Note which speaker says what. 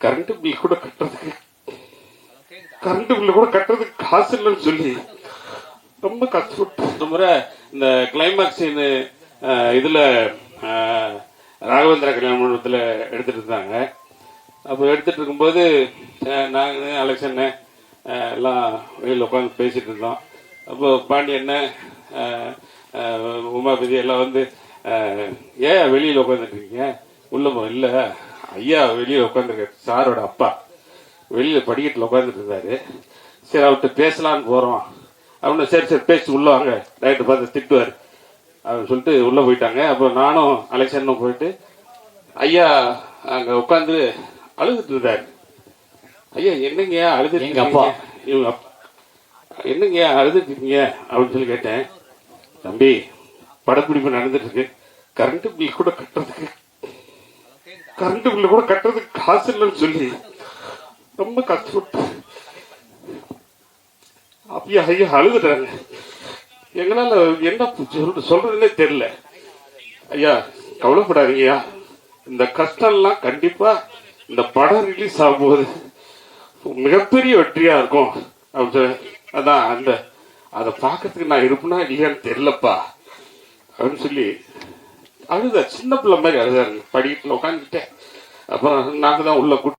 Speaker 1: Current bill கூட கட்டுறதுக்கு current bill கூட கட்டுறதுக்கு காசு இல்லைன்னு சொல்லி ரொம்ப கஷ்டப்பட்டு
Speaker 2: இந்த முறை இந்த கிளைமேக்ஸ் இதுல ராகவேந்திர ராகவேந்திரா கல்யாண மண்டபத்தில் எடுத்துட்டு இருந்தாங்க. அப்போ எடுத்துட்டு இருக்கும்போது அஹ், நாங்க எல்லாம் வெளியில் உட்காந்து பேசிட்டு இருந்தோம். அப்போ பாண்டியண்ண உமாபதி எல்லாம் வந்து ஏன் வெளியில் உட்காந்துட்டு இருக்கீங்க? உள்ள இல்லை. ஐயா வெளியில் உட்காந்துருக்காரு சாரோட அப்பா. வெளியில படிக்கட்டில் உட்காந்துட்டு இருந்தாரு. சரி அவர்கிட்ட பேசலான்னு போறோம். அப்படின்னு சரி சரி பேசி உள்ள வாங்க. டைரக்டர் பார்த்து திட்டுவார். அப்படின்னு சொல்லிட்டு உள்ள போயிட்டாங்க. அப்புறம் நானும் அலெக்சனும் போயிட்டு ஐயா அங்க உட்காந்து அழுதுட்டு இருந்தாரு. ஐயா என்னங்க அழுதுட்டு
Speaker 3: எங்க அப்பா.
Speaker 2: இவங்க அப்பா. என்னங்க அழுதுட்டு இருக்கீங்க? அப்படின்னு சொல்லி கேட்டேன். தம்பி படப்பிடிப்பு நடந்துட்டு இருக்கு. கரண்ட் பில் கூட கட்டுறதுக்கு கரண்ட் பில்லு கூட கட்டுறதுக்கு காசு இல்லைன்னு சொல்லி ரொம்ப கஷ்டப்பட்டு அப்படியே ஐயா அழுதுட்டாங்க. எங்களால என்ன சொல்ற- சொல்றதுன்னே தெரியல. ஐயா கவலைப்படாதீங்கய்யா. இந்த கஷ்டம்லாம் கண்டிப்பா இந்த படம் ரிலீஸ் ஆகும்போது மிகப்பெரிய வெற்றியா இருக்கும். அப்படின்னு அதான் அந்த அதை பார்க்கறதுக்கு நான் இருப்பேனா இல்லையான்னு தெரியலப்பா. அப்படின்னு சொல்லி அழுத சின்ன பிள்ளை மாதிரி அழுதாருங்க படிக்கட்டில் உட்காந்துட்டேன் அப்புறம் நாங்கள் தான் உள்ள கூட்டி